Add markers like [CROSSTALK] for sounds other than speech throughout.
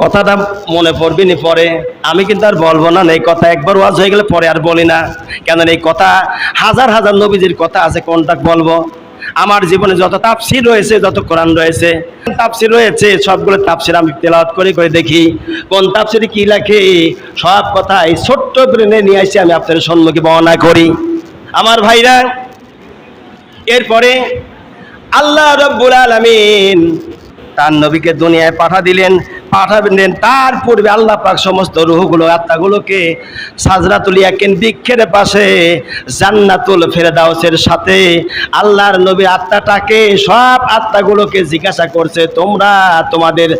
কথাটা মনে পড়বি নি পরে। আমি কিন্তু আর বলব না, এই কথা একবার ওয়াজ হয়ে গেলে পরে আর বলি না। কেন এই কথা, হাজার হাজার নবীজির কথা আছে, কোনটা বলব? আমার জীবনে যত তাপসির রয়েছে, যত কোরআন রয়েছে তাপসির রয়েছে, সবগুলো তাপসির আমি তেলাওয়াত করে করে দেখি। কোন তাপসিরে কি লেখে? সব কথা এই ছোট্ট ব্রেনে নিয়ে আসি, আমি আপনাদের সম্মুখে বর্ণনা করি। আমার ভাইরা, এরপরে আল্লাহ রব্বুল আলামিন তার নবীকে দুনিয়ায় পাঠা দিলেন পাঠাবেন তার পূর্বে আল্লাহ পাক সমস্ত রুহগুলো, আত্মাগুলোকে সাজরাতুল ইয়াকিন বৃক্ষের পাশে, জান্নাতুল ফেরদাউসের সাথে আল্লাহর নবীর আত্মাটাকে, সব আত্মাগুলোকে জিজ্ঞাসা করছে, তোমরা তোমাদের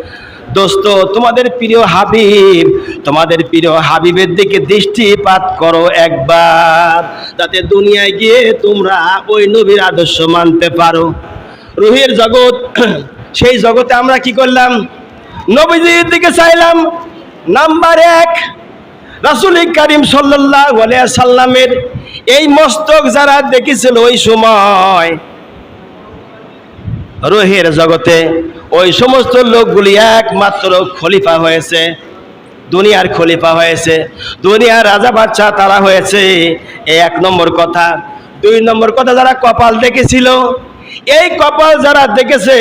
দোস্ত, তোমাদের প্রিয় হাবিব, তোমাদের প্রিয় হাবিবের দিকে দৃষ্টিপাত করো একবার, যাতে দুনিয়ায় গিয়ে তোমরা ওই নবীর আদর্শ মানতে পারো। রুহের জগৎ সেই জগতে আমরা কি করলাম? নবীজির দিকে চাইলাম। নাম্বার এক, রাসুল করিম সাল্লাহ সাল্লামের এই মস্তক যারা দেখেছিল ওই সময়, রোহের জগতে ওই সমস্ত লোকগুলি একমাত্র খলিফা হয়েছে, দুনিয়ার খলিফা হয়েছে, দুনিয়ার রাজা বাচ্চা তারা হয়েছে। এক নম্বর কথা। দুই নম্বর কথা, যারা কপাল দেখেছিল এই কপাল যারা দেখেছে,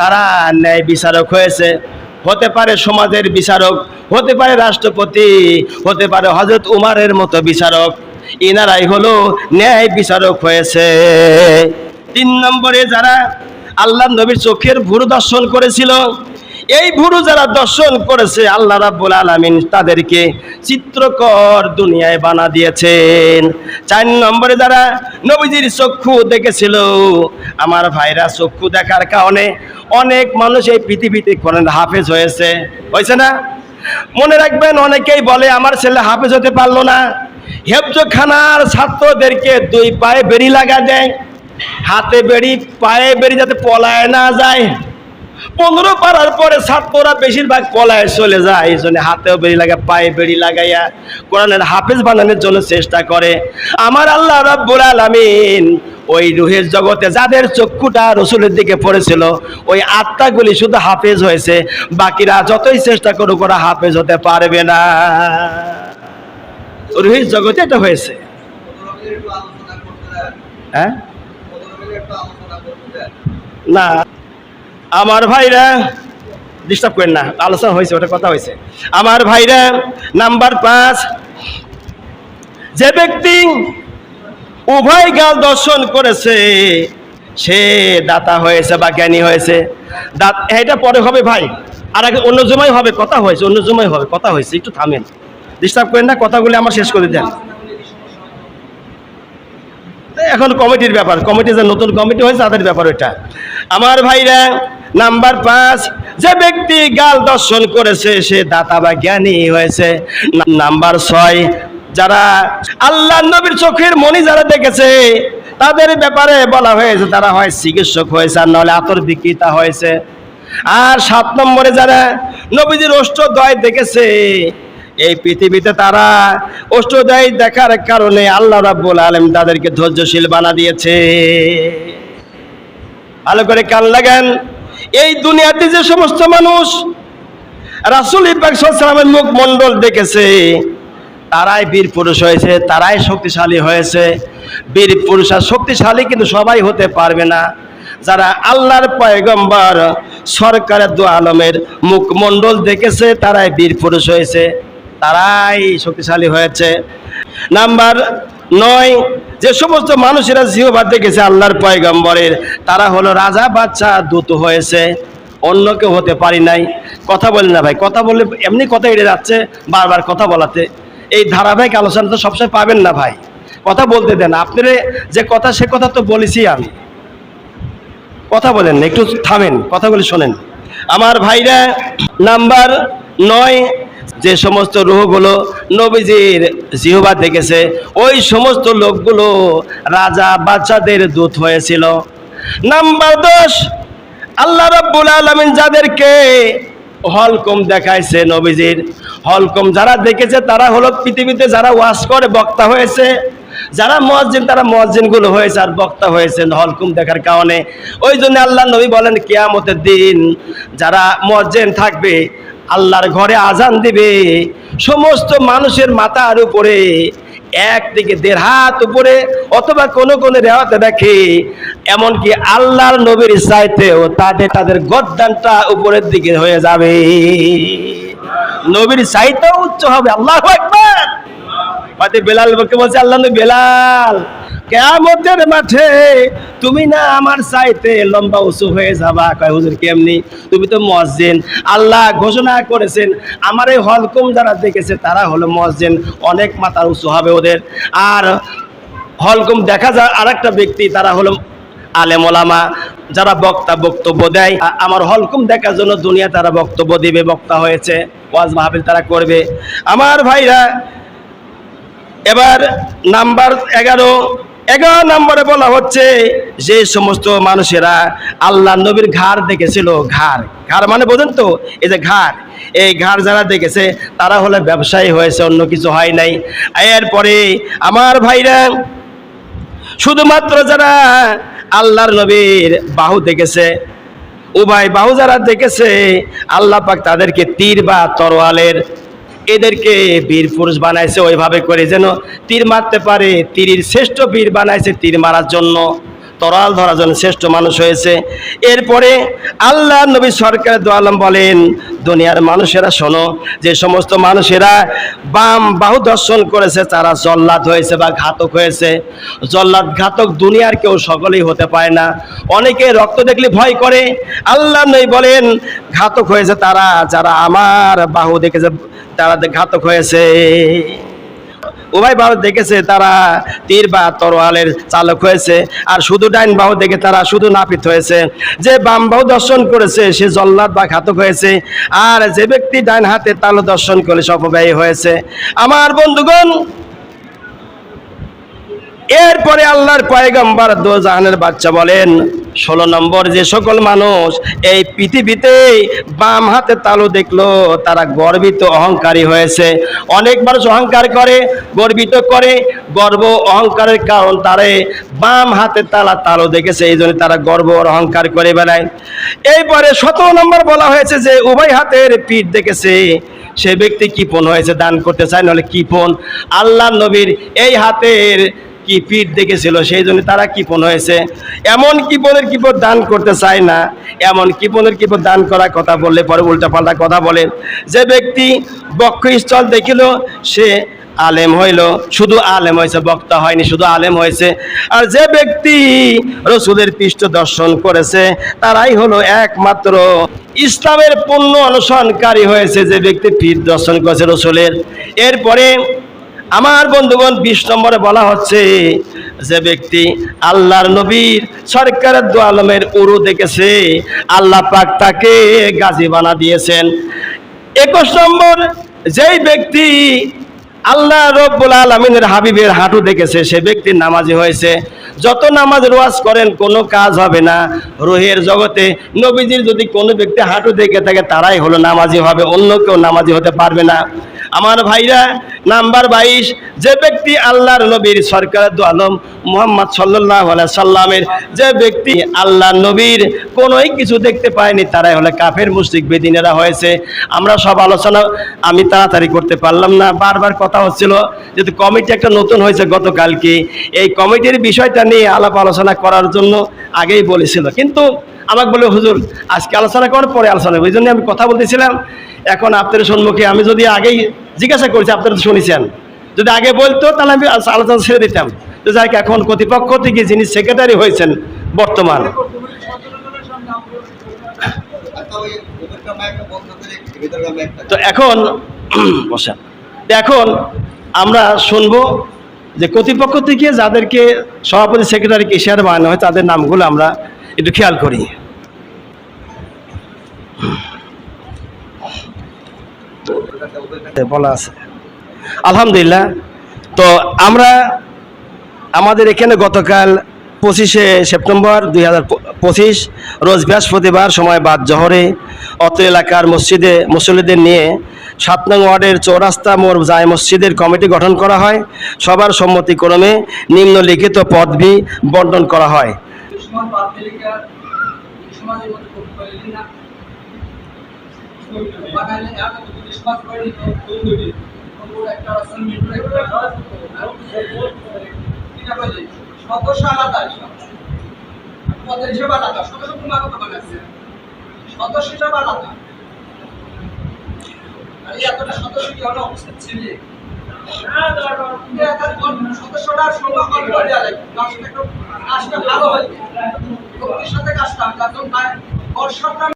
তারা ন্যায় বিচারক হয়েছে। হতে পারে সমাজের বিচারক, হতে পারে রাষ্ট্রপতি, হতে পারে হজরত উমারের মতো বিচারক। ইনারাই হলো ন্যায় বিচারক হয়েছে। তিন নম্বরে যারা আল্লাহ নবীর চোখের ভুরু দর্শন করেছিল এই ভুরু যারা দর্শন করেছে, আল্লাহ রাব্বুল আলামিন তাদেরকে চিত্রকর দুনিয়ায় বানা দিয়েছেন। চার নম্বরে যারা নবীজির চক্ষু দেখেছিল, আমার ভাইরা চক্ষু দেখার কারণে অনেক মানুষ এই পৃথিবীতে কোরআন হাফেজ হয়েছে। হয়েছে না? মনে রাখবেন, অনেকেই বলে, আমার ছেলে হাফেজ হতে পারল না। হেফজখানার ছাত্রদেরকে দুই পায়ে বেরি লাগা দেয়। হাতে বেড়ি, পায়ে বেড়ি যাতে পলায় না যায়। পনেরো পারার পরে ছাত্ররা বেশিরভাগ পলায় চলে যায়। এই জন্য হাতেও বেড়ি লাগা, পায়ে বেড়ি লাগাইয়া কোরআনের হাফেজ বানানোর জন্য চেষ্টা করে। আমার আল্লাহ রব্বুল আলামিন ওই রুহের জগতে যাদের চক্ষুটা রসুলের দিকে পড়েছিল, ওই আত্মাগুলি শুধু হাফেজ হয়েছে। বাকিরা যতই চেষ্টা করুক, ওরা হাফেজ হতে পারবে না। রুহের জগতে এটা হয়েছে। হ্যাঁ? না। আমার ভাইরা ডিস্টার্ব করেন না, আলোচনা হয়েছে, ওটা কথা হয়েছে। আমার ভাইরা নাম্বার পাঁচ, যে ব্যক্তি উভয় গাল দর্শন করেছে, সে দাতা হয়েছে বা জ্ঞানী হয়েছে। দাত এটা পরে হবে ভাই। আর আগে অন্য জমাই হবে, কথা হয়েছে, অন্য জমাই হবে, কথা হয়েছে, একটু থামেন। ডিস্টার্ব করেন না, কথাগুলি আমার শেষ করে দেন। এখন কমিটির ব্যাপার, কমিটি যে নতুন কমিটি হয়েছে, তাদের ব্যাপার এটা আমার ভাইরা নাম্বার পাঁচ, যে ব্যক্তি গাল দর্শন করেছে, সে দাতা বা জ্ঞানী হয়েছে। নাম্বার ছয়, যারা আল্লাহ নবীর চোখের মনি যারা দেখেছে, তাদের ব্যাপারে বলা হয়েছে, তারা হয় চিকিৎসক হয়েছে, আর নাহলে আতর বিক্রেতা হয়েছে। আর সাত নম্বরে যারা নবীজির অষ্টদয় দেখেছে, এই পৃথিবীতে তারা অষ্টদয় দেখার কারণে আল্লাহ রাব্বুল আলম তাদেরকে ধৈর্যশীল বানা দিয়েছে। ভালো করে কান লাগান। এই দুনিয়াতে যে সমস্ত মানুষ রাসুল ইবাকের মুখ মণ্ডল দেখেছে, তারাই বীর পুরুষ হয়েছে, তারাই শক্তিশালী হয়েছে। বীর পুরুষ আর শক্তিশালী কিন্তু সবাই হতে পারবে না। যারা আল্লাহর পয়গম্বর, সরকারের দু আলমের মুখমণ্ডল দেখেছে, তারাই বীর পুরুষ হয়েছে, তারাই শক্তিশালী হয়েছে। নাম্বার নয়, যে সমস্ত মানুষেরা জিহবা দেখেছে আল্লাহর পয়গম্বরের, তারা হলো রাজা বাচ্চা দূত হয়েছে। অন্য কেউ হতে পারি নাই। কথা বলি না ভাই, কথা বললে এমনি কথা এড়ে যাচ্ছে, বারবার কথা বলাতে। এই ধারাবাহিক আলোচনা তো সবসময় পাবেন না ভাই। কথা বলতে দেন, আপনারে যে কথা, সে কথা তো বলেছি আমি। কথা বলেন, একটু থামেন, কথাগুলি শোনেন। আমার ভাইরা, নাম্বার নয় যে সমস্ত রুহগুলো নবীজির জিহবা দেখেছে, ওই সমস্ত লোকগুলো রাজা বাচ্চাদের দূত হয়েছিল। নাম্বার দশ, আল্লাহ রব্বুল আলমিন যাদেরকে হলকম দেখাইছে নবীজির, হলকম যারা দেখেছে তারা হলো পৃথিবীতে যারা ওয়াশ করে, বক্তা হয়েছে। যারা মসজিদ তারা মসজিদগুলো হয়েছে আর বক্তা হয়েছে হলকুম দেখার কারণে। ওই জন্য আল্লাহ নবী বলেন, কেয়ামতের দিন যারা মসজিদ থাকবে আল্লাহর ঘরে আজান দিবে। সমস্ত মানুষের মাথার উপরে একদিকে দেড় হাত উপরে অথবা কোনো কোনো রেওয়াতে দেখে, এমনকি আল্লাহর নবীর চাইতেও তাদের তাদের গদ্দানটা উপরের দিকে হয়ে যাবে। নবীর চাইতেও উচ্চ হবে। আল্লাহ একবার বেলাল বলছে, আল্লাহ বেলাল কেয়ামতের মাঠে তুমি না আমার চাইতে লম্বা উঁচু হয়ে যাবা? কয়, হুজুর, কেমনি? তুমি তো মসজিদ। আল্লাহ ঘোষণা করেছেন, আমার এই হলকুম যারা দেখেছে, তারা হলো মসজিদ। অনেক মাথার উঁচু হবে ওদের। আর হলকুম দেখা যায় আরেকটা ব্যক্তি, তারা হলো আলেম ওলামা, যারা বক্তা বক্তব্য দেয়। আমার হলকুম দেখার জন্য দুনিয়া তারা বক্তব্য দিবে, বক্তা হয়েছে, ওয়াজ মাহফিল তারা করবে। আমার ভাইরা, এবার নাম্বার এগারো এগারো নম্বরে বলা হচ্ছে, যে সমস্ত মানুষেরা আল্লাহ নবীর ঘাড় দেখেছিল, ঘাড়। ঘাড় মানে বোঝেন তো? এই যে ঘাড়। এই ঘাড় যারা দেখেছে, তারা হলে ব্যবসায়ী হয়েছে, অন্য কিছু হয় নাই। এরপরে আমার ভাইরা, শুধুমাত্র যারা আল্লাহর নবীর বাহু দেখেছে, উভয় বাহু যারা দেখেছে, আল্লাহ পাক তাদেরকে তীর বা তরোয়ালের এদেরকে বীর পুরুষ বানাইছে, ওইভাবে করে যেন তীর মারতে পারে। তীরের শ্রেষ্ঠ বীর বানাইছে তীর মারার জন্য। তরাল ধরার জন্য শ্রেষ্ঠ মানুষ হয়েছে। এরপরে আল্লাহ নবী সরকার দোয়ালাম বলেন, দুনিয়ার মানুষেরা শোনো, যে সমস্ত মানুষেরা বাম বাহু দর্শন করেছে, তারা জল্লাদ হয়েছে বা ঘাতক হয়েছে। জল্লাদ ঘাতক দুনিয়ার কেউ সকলেই হতে পারে না। অনেকে রক্ত দেখলে ভয় করে। আল্লাহ নই বলেন, ঘাতক হয়েছে তারা, যারা আমার বাহু দেখেছে, তারা ঘাতক হয়েছে। উভয় বাহু দেখেছে তারা তীর বা তরোয়ালের চালক হয়েছে, আর শুধু ডাইন বাহু দেখে তারা শুধু নাপিত হয়েছে। যে বাম বাহু দর্শন করেছে, সে জল্লাদ বা ঘাতক হয়েছে, আর যে ব্যক্তি ডাইন হাতে তালো দর্শন করে সপব্যয়ী হয়েছে। আমার বন্ধুগণ এরপরে আল্লাহর পয়গম্বর দো জাহানের বাচ্চা বলেন, ষোলো নম্বর যে সকল মানুষ এই পৃথিবীতে বাম হাতে তালু দেখল, তারা গর্বিত অহংকারী হয়েছে। অনেক মানুষ অহংকার করে, গর্বিত করে, গর্ব অহংকারের কারণ তারে বাম হাতে তালা তালু দেখেছে, এই জন্য তারা গর্ব অহংকার করে বেড়ায়। এরপরে সতেরো নম্বর বলা হয়েছে যে, উভয় হাতের পিঠ দেখেছে, সে ব্যক্তি কিপন হয়েছে? দান করতে চায়, নাহলে কিপন আল্লাহ নবীর এই হাতের কি পিঠ দেখেছিল, সেই জন্য তারা কিপন হয়েছে। এমন কিপনের কিপন দান করতে চায় না, এমন কিপনের কিপন দান করার কথা বললে পরে উল্টাপাল্টা কথা বলে। যে ব্যক্তি বক্ষস্থল দেখিল, সে আলেম হইল, শুধু আলেম হয়েছে, বক্তা হয়নি, শুধু আলেম হয়েছে। আর যে ব্যক্তি রসুলের পৃষ্ঠ দর্শন করেছে, তারাই হলো একমাত্র ইসলামের পূর্ণ অনুসরণকারী হয়েছে, যে ব্যক্তি পীর দর্শন করেছে রসুলের। এরপরে আমার বন্ধুগণ, বিশ নম্বরে বলা হচ্ছে যে ব্যক্তি আল্লাহর নবীর সরকারের দু আলমের উরু দেখেছে, আল্লাহ পাক তাকে গাজী বানা দিয়েছেন। একুশ নম্বর, যেই ব্যক্তি আল্লাহ রব্বুল আলমিনের হাবিবের হাঁটু দেখেছে, সে ব্যক্তির নামাজি হয়েছে। যত নামাজ রোয়াজ করেন, কোনো কাজ হবে না। রোহের জগতে নবীজির যদি কোনো ব্যক্তি হাঁটু দেখে থাকে, তারাই হলো নামাজি হবে, অন্য কেউ নামাজি হতে পারবে না। আমার ভাইরা, নাম্বার বাইশ, যে ব্যক্তি আল্লাহর নবীর সরকার আলম মোহাম্মদ সাল্লাহ সাল্লামের, যে ব্যক্তি আল্লাহ নবীর কোনোই কিছু দেখতে পায়নি, তারাই হলে কাফের, মুশরিক, বেদিনেরা হয়েছে। আমরা সব আলোচনা আমি তাড়াতাড়ি করতে পারলাম না। বারবার কথা হচ্ছিল, যেহেতু কমিটি একটা নতুন হয়েছে গতকালকে, এই কমিটির বিষয়টা নিয়ে আলাপ আলোচনা করার জন্য আগেই বলেছিল। কিন্তু আমাকে বলে, হুজুর, আজকে আলোচনা করার পরে আলোচনা। এই জন্য আমি কথা বলতেছিলাম। এখন আপনাদের সম্মুখে আমি যদি আগেই জিজ্ঞাসা করছি, আপনারা তো শুনেছেন। যদি আগে বলতো, তাহলে আমি আলোচনা ছেড়ে দিতাম। তো যাই এখন কর্তৃপক্ষ থেকে যিনি সেক্রেটারি হয়েছেন বর্তমান। তো এখন [CLEARS THROAT] বসেন। এখন আমরা শুনব যে কর্তৃপক্ষ থেকে যাদেরকে সভাপতি সেক্রেটারি কেশিয়ার বানানো হয়, তাদের নামগুলো আমরা একটু খেয়াল করি। বলা আছে। আলহামদুলিল্লাহ। তো আমরা আমাদের এখানে গতকাল পঁচিশে সেপ্টেম্বর দুই হাজার পঁচিশ, রোজ বৃহস্পতিবার সময় বাদ জহরে অত এলাকার মসজিদে মুসল্লিদের নিয়ে সাত নং ওয়ার্ডের চৌরাস্তা মোড় জায় মসজিদের কমিটি গঠন করা হয়। সবার সম্মতিক্রমে নিম্নলিখিত পদবি বন্টন করা হয় সমাজ বাদ দিলে কি আর এই সমাজের মধ্যে করতে পারলি না বানাইলে আগে তো যদি সমাজ করে নিত ওর একটা রাসন মিটরে একটা কিনা বলে সদস্য আলাদা সব হিসেবে আলাদা সদস্য তোমার কথা বানাচ্ছে সদস্য হিসেবে আলাদা আর এতটা সদস্য কি হলো অবস্থা ছিলে সদস্যরা সংখ্যা করে দেওয়া কাজটা ভালো হয়। সাথে কাজটা যার জন্য বর্ষাটা